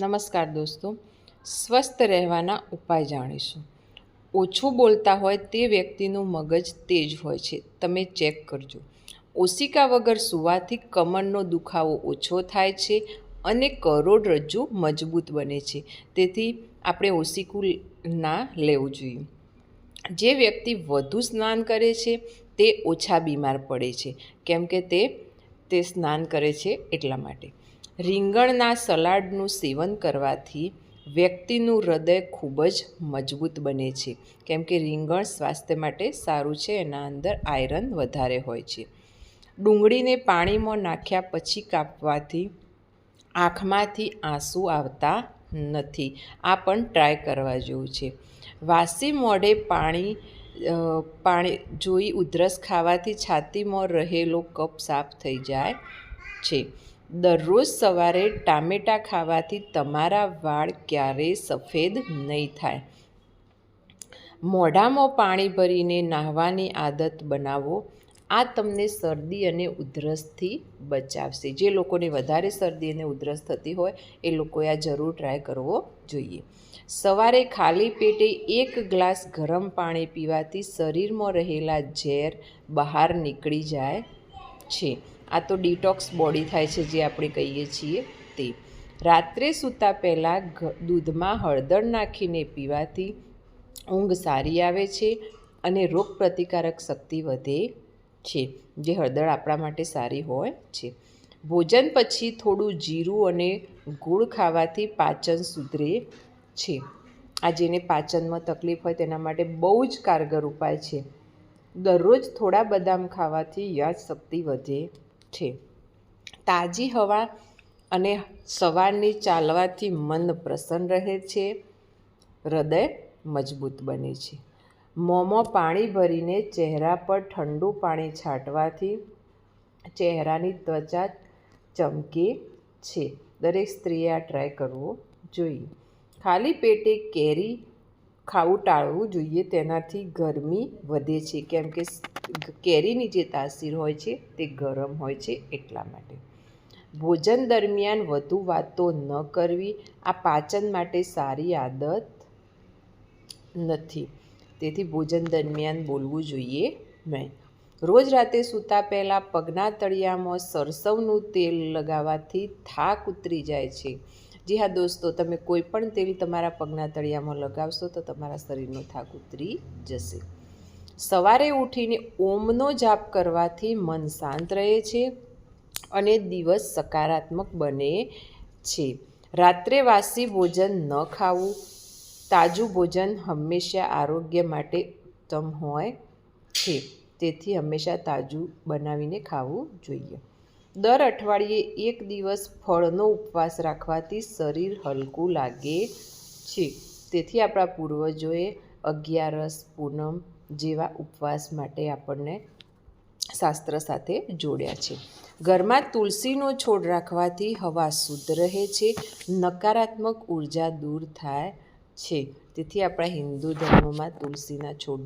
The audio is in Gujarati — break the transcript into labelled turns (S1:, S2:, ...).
S1: નમસ્કાર દોસ્તો. સ્વસ્થ રહેવાના ઉપાય જાણીશું. ઓછું બોલતા હોય તે વ્યક્તિનું મગજ તેજ હોય છે. તમે ચેક કરજો. ઓશિકા વગર સૂવાથી કમરનો દુખાવો ઓછો થાય છે અને કરોડરજ્જુ મજબૂત બને છે. તેથી આપણે ઓશિકું ના લેવું જોઈએ. જે વ્યક્તિ વધુ સ્નાન કરે છે તે ઓછા બીમાર પડે છે. કેમ કે તે તે સ્નાન કરે છે એટલા માટે. રીંગણના સલાડનું સેવન કરવાથી વ્યક્તિનું હૃદય ખૂબ જ મજબૂત બને છે. કેમ કે રીંગણ સ્વાસ્થ્ય માટે સારું છે, એના અંદર આયરન વધારે હોય છે. ડુંગળીને પાણીમાં નાખ્યા પછી કાપવાથી આંખમાંથી આંસુ આવતા નથી. આ પણ ટ્રાય કરવા જેવું છે. વાસી મોઢે પાણી પાણી જોઈ ઉધરસ ખાવાથી છાતીમાં રહેલો કફ સાફ થઈ જાય છે. દરરોજ સવારે ટામેટાં ખાવાથી તમારા વાળ ક્યારેય સફેદ નહીં થાય. મોઢામાં પાણી ભરીને નાહવાની આદત બનાવો. આ તમને શરદી અને ઉધરસથી બચાવશે. જે લોકોને વધારે શરદી અને ઉધરસ થતી હોય, એ લોકોએ આ જરૂર ટ્રાય કરવો જોઈએ. સવારે ખાલી પેટે એક ગ્લાસ ગરમ પાણી પીવાથી શરીરમાં રહેલા ઝેર બહાર નીકળી જાય છે. આ તો ડિટોક્સ બોડી થાય છે જે આપણે કહીએ છીએ તે. રાત્રે સૂતા પહેલાં દૂધમાં હળદર નાખીને પીવાથી ઊંઘ સારી આવે છે અને રોગ પ્રતિકારક શક્તિ વધે છે, જે હળદર આપણા માટે સારી હોય છે. ભોજન પછી થોડું જીરું અને ગુળ ખાવાથી પાચન સુધરે છે. આ જેને પાચનમાં તકલીફ હોય તેના માટે બહુ જ કારગર ઉપાય છે. દરરોજ થોડા બદામ ખાવાથી યાદશક્તિ વધે છે. તાજી હવા અને સવારની ચાલવાથી મન પ્રસન્ન રહે છે, હૃદય મજબૂત બને છે. મોંમાં પાણી ભરીને ચહેરા પર ઠંડુ પાણી છાંટવાથી ચહેરાની ત્વચા ચમકે છે. દરેક સ્ત્રીએ આ ટ્રાય કરવો જોઈએ. ખાલી પેટે કેરી ખાવું ટાળવું જોઈએ, તેનાથી ગરમી વધે છે. કેમ કે કેરીની જે તાસીર હોય છે, તે ગરમ હોય છે એટલા માટે. ભોજન દરમિયાન વધુ વાતો ન કરવી, આ પાચન માટે સારી આદત નથી. તેથી ભોજન દરમિયાન બોલવું જોઈએ નહીં. રોજ રાતે સૂતા પહેલાં પગના તળિયામાં સરસવનું તેલ લગાવવાથી થાક ઉતરી જાય છે. જી હા દોસ્તો તમે કોઈ પણ તેલ તમારા પગના તળિયામાં લગાવશો તો તમારા શરીરનો થાક ઉતરી જશે. સવારે ઉઠીને ઓમનો જાપ કરવાથી મન શાંત રહે છે અને દિવસ સકારાત્મક બને છે. રાત્રે વાસી ભોજન ન ખાવું, તાજું ભોજન હંમેશા આરોગ્ય માટે ઉત્તમ હોય છે. તેથી હંમેશા તાજું બનાવીને ખાવું જોઈએ. દર અઠવાડિયે એક દિવસ ફળનો ઉપવાસ રાખવાથી શરીર હલકું લાગે છે. તેથી આપણા પૂર્વજોએ અગિયારસ પૂનમ જેવા ઉપવાસ માટે આપણને શાસ્ત્ર સાથે જોડ્યા છે. ઘરમાં તુલસીનો છોડ રાખવાથી હવા શુદ્ધ રહે છે, નકારાત્મક ઊર્જા દૂર થાય છે. તેથી આપણા હિન્દુ ધર્મમાં તુલસીના છોડ